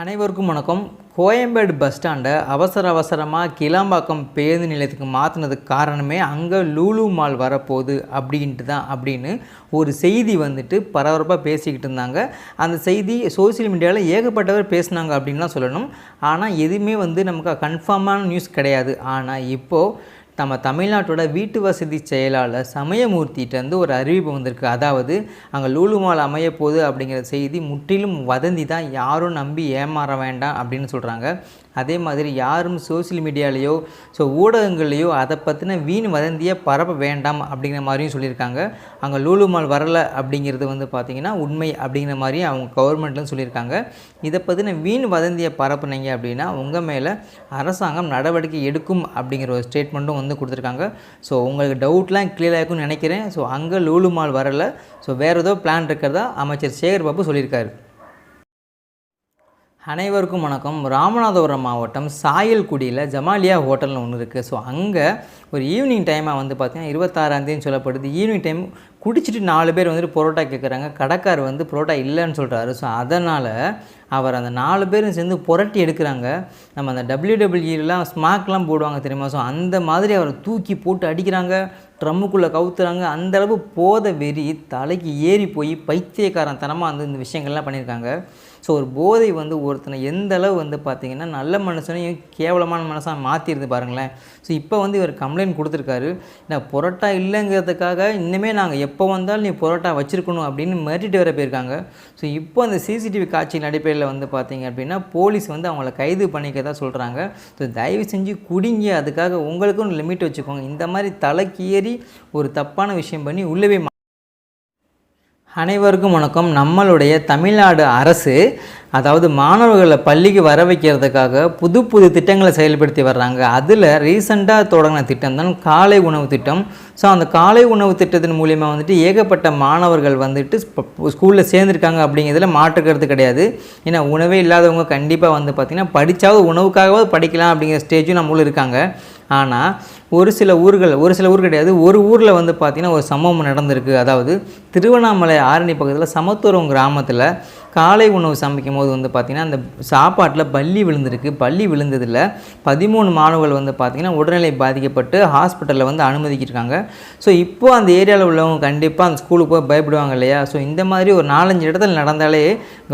அனைவருக்கும் வணக்கம். கோயம்பேடு பஸ் ஸ்டாண்டை அவசர அவசரமாக கிளாம்பாக்கம் பேருந்து நிலையத்துக்கு மாற்றினதுக்கு காரணமே அங்கே லூலு மால் வரப்போகுது அப்படின்ட்டு தான் அப்படின்னு ஒரு செய்தி வந்துட்டு பரபரப்பாக பேசிக்கிட்டு இருந்தாங்க. அந்த செய்தி சோஷியல் மீடியாவில் ஏகப்பட்டவர் பேசுனாங்க அப்படின்லாம் சொல்லணும். ஆனால் எதுவுமே வந்து நமக்கு கன்ஃபார்மான நியூஸ் கிடையாது. ஆனால் இப்போது நம்ம தமிழ்நாட்டோட வீட்டு வசதி செயலாளர் சமயமூர்த்திகிட்டேருந்து ஒரு அறிவிப்பு வந்திருக்கு. அதாவது அங்கே லூலுமால் அமைய போகுது அப்படிங்கிற செய்தி முற்றிலும் வதந்தி தான். யாரும் நம்பி ஏமாற வேண்டாம் அப்படின்னு சொல்கிறாங்க அதே மாதிரி யாரும் சோஷியல் மீடியாலேயோ ஸோ ஊடகங்கள்லேயோ அதை பற்றின வீண் வதந்தியை பரப்ப வேண்டாம் அப்படிங்கிற மாதிரியும் சொல்லியிருக்காங்க. அங்கே லூலுமால் வரலை அப்படிங்கிறது வந்து பார்த்திங்கன்னா உண்மை அப்படிங்கிற மாதிரியும் அவங்க கவர்மெண்ட்லும் சொல்லியிருக்காங்க. இதை பற்றின வீண் வதந்தியை பரப்புனீங்க அப்படின்னா உங்கள் மேலே அரசாங்கம் நடவடிக்கை எடுக்கும் அப்படிங்கிற ஒரு ஸ்டேட்மெண்ட்டும் வந்து கொடுத்துருக்காங்க. ஸோ உங்களுக்கு டவுட்லாம் கிளியர் ஆகிருக்கும்னு நினைக்கிறேன். ஸோ அங்கே லூலு மால் வரலை. ஸோ வேறு ஏதோ பிளான் இருக்கிறதா அமைச்சர் சேகர் பாபு சொல்லியிருக்காரு. அனைவருக்கும் வணக்கம். ராமநாதபுரம் மாவட்டம் சாயல்குடியில் ஜமாலியா ஹோட்டல்னு ஒன்று இருக்குது ஸோ அங்கே ஒரு ஈவினிங் டைமாக வந்து பார்த்திங்கன்னா இருபத்தாறாந்தேதின்னு சொல்லப்படுது. ஈவினிங் டைம் குடிச்சிட்டு நாலு பேர் வந்துட்டு பரோட்டா கேட்குறாங்க கடைக்கார் வந்து பரோட்டா இல்லைன்னு சொல்கிறாரு ஸோ அதனால் அவர் அந்த நாலு பேரும் சேர்ந்து புரட்டி எடுக்கிறாங்க. நம்ம அந்த டபிள்யூடபிள்யூலாம் ஸ்மாக்லாம் போடுவாங்க தெரியுமா? ஸோ அந்த மாதிரி அவரை தூக்கி போட்டு அடிக்கிறாங்க. ட்ரம்முக்குள்ளே கவுத்துறாங்க. அந்தளவு போத வெறி தலைக்கு ஏறி போய் பைத்தியக்காரத்தனமாக வந்து இந்த விஷயங்கள்லாம் பண்ணியிருக்காங்க. ஸோ ஒரு போதை வந்து ஒருத்தனை எந்த அளவு வந்து பார்த்திங்கன்னா நல்ல மனுஷனையும் கேவலமான மனசாக மாற்றிடுது பாருங்களேன். ஸோ இப்போ வந்து இவர் கம்ப்ளைண்ட் கொடுத்துருக்காரு. நான் புரோட்டா இல்லைங்கிறதுக்காக இன்னுமே நாங்கள் எப்போ வந்தாலும் நீ புரோட்டா வச்சுருக்கணும் அப்படின்னு மிரட்டிட்டு வர போயிருக்காங்க. ஸோ இப்போ அந்த சிசிடிவி காட்சியின் அடிப்படையில் வந்து பார்த்திங்க அப்படின்னா போலீஸ் வந்து அவங்கள கைது பண்ணிக்கதான் சொல்கிறாங்க ஸோ தயவு செஞ்சு குடிங்க. அதுக்காக உங்களுக்கும் லிமிட் வச்சுக்கோங்க. இந்த மாதிரி தலைக்கு ஏறி ஒரு தப்பான விஷயம் பண்ணி உள்ளவே மா- அனைவருக்கும் வணக்கம். நம்மளுடைய தமிழ்நாடு அரசு அதாவது மாணவர்களை பள்ளிக்கு வர வைக்கிறதுக்காக புது புது திட்டங்களை செயல்படுத்தி வர்றாங்க. அதில் ரீசெண்டாக தொடங்கின திட்டம் தான் காலை உணவு திட்டம். ஸோ அந்த காலை உணவு திட்டத்தின் மூலிமா வந்துட்டு ஏகப்பட்ட மாணவர்கள் வந்துட்டு ஸ்கூலில் சேர்ந்துருக்காங்க அப்படிங்கிறதுல மாற்றுக்கிறது கிடையாது. ஏன்னா உணவே இல்லாதவங்க கண்டிப்பாக வந்து பார்த்திங்கன்னா படித்தாவது உணவுக்காகவாவது படிக்கலாம் அப்படிங்கிற ஸ்டேஜும் நம்மளும் இருக்காங்க. ஆனால் ஒரு சில ஊர்கள் ஒரு சில ஊர் கிடையாது ஒரு ஊரில் வந்து பார்த்திங்கன்னா ஒரு சம்பவம் நடந்திருக்கு. அதாவது திருவண்ணாமலை ஆரணி பக்கத்தில் சமத்துவரம் கிராமத்தில் காலை உணவு சமைக்கும் போது வந்து பார்த்திங்கன்னா அந்த சாப்பாட்டில் பள்ளி விழுந்திருக்கு. பள்ளி விழுந்ததில் பதிமூணு மாணவர்கள் வந்து பார்த்திங்கன்னா உடல்நிலை பாதிக்கப்பட்டு ஹாஸ்பிட்டலில் வந்து அனுமதிக்கிருக்காங்க ஸோ இப்போது அந்த ஏரியாவில் உள்ளவங்க கண்டிப்பாக அந்த ஸ்கூலுக்கு போய் பயப்படுவாங்க இல்லையா? ஸோ இந்த மாதிரி ஒரு நாலஞ்சு இடத்துல நடந்தாலே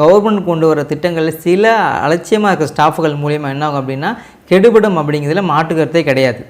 கவர்மெண்ட் கொண்டு வர திட்டங்களில் சில அலட்சியமாக இருக்கிற ஸ்டாஃப்கள் மூலியமாக என்ன ஆகும் அப்படின்னா கெடுபடும் அப்படிங்கிறதுல மாற்றுக்கருத்தே கிடையாது.